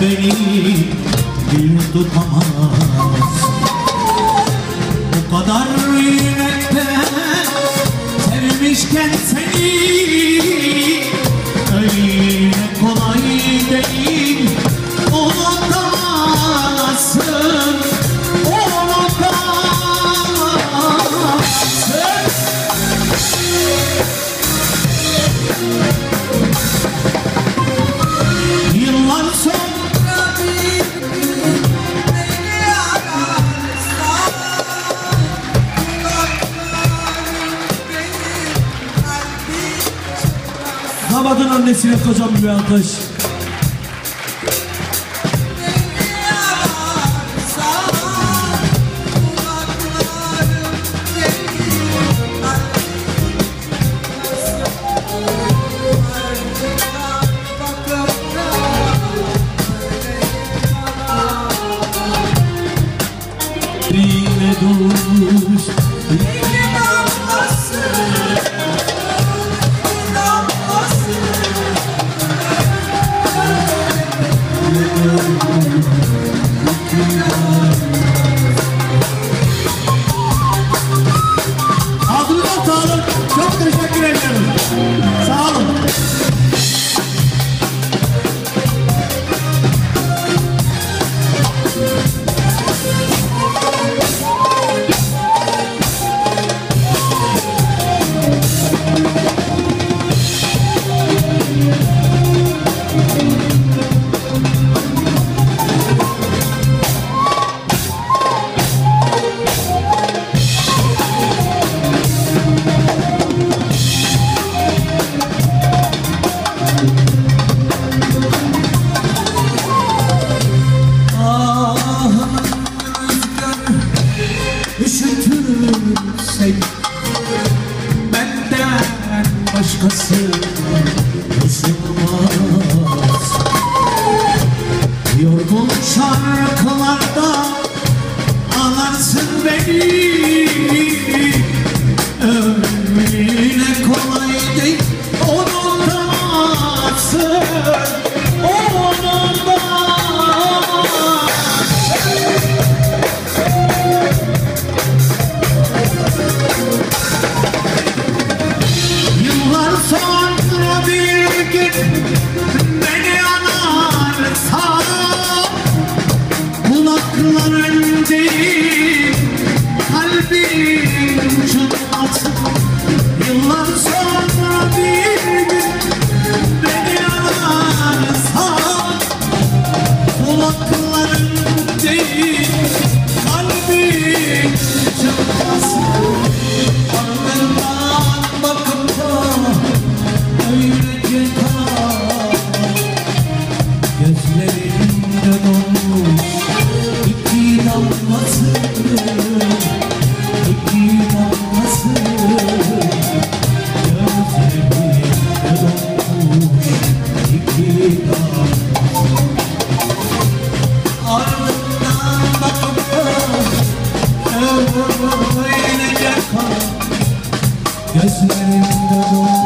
beni Dil tutamaz. Bu kadar yürekten Sevmişken seni damadın annesine kocaman bir alkış. Yine dolmuş Yine dolmuşsun Adını da. Çok teşekkür ediyorum. Üzülmez Yorgun şarkılarda Ağlarsın beni. Ömrüne kolay değil Onu da atsın empty. Gözlerimde doğdu